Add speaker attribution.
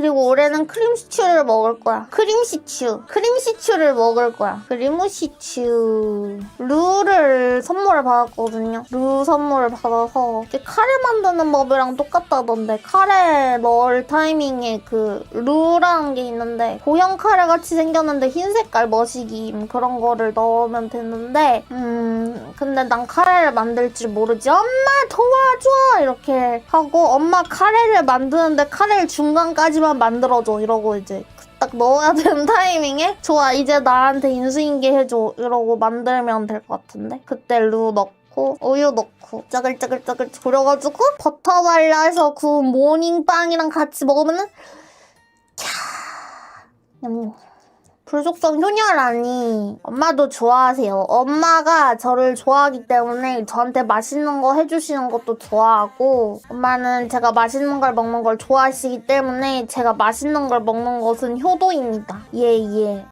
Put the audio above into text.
Speaker 1: 그리고 올해는 크림 시츄를 먹을 거야. 크림 시츄. 크림 시츄를 먹을 거야. 크림시츄. 루를 선물을 받았거든요. 루 선물을 받아서 카레 만드는 법이랑 똑같다던데 카레 넣을 타이밍에 그 루라는 게 있는데 고형 카레 같이 생겼는데 흰 색깔 머시기 그런 거를 넣으면 되는데 음 근데 난 카레를 만들 줄 모르지 엄마 도와줘 이렇게 하고 엄마 카레를 만드는데 카레를 중간까지만 만들어줘 이러고 이제 딱 넣어야 되는 타이밍에 좋아 이제 나한테 인수인계 해줘 이러고 만들면 될 것 같은데? 그때 루 넣고 우유 넣고 짜글짜글짜글 졸여가지고 버터 발라서 구운 모닝빵이랑 같이 먹으면은 캬 냠냠 불속성 효녀라니 엄마도 좋아하세요. 엄마가 저를 좋아하기 때문에 저한테 맛있는 거 해주시는 것도 좋아하고 엄마는 제가 맛있는 걸 먹는 걸 좋아하시기 때문에 제가 맛있는 걸 먹는 것은 효도입니다. 예 예.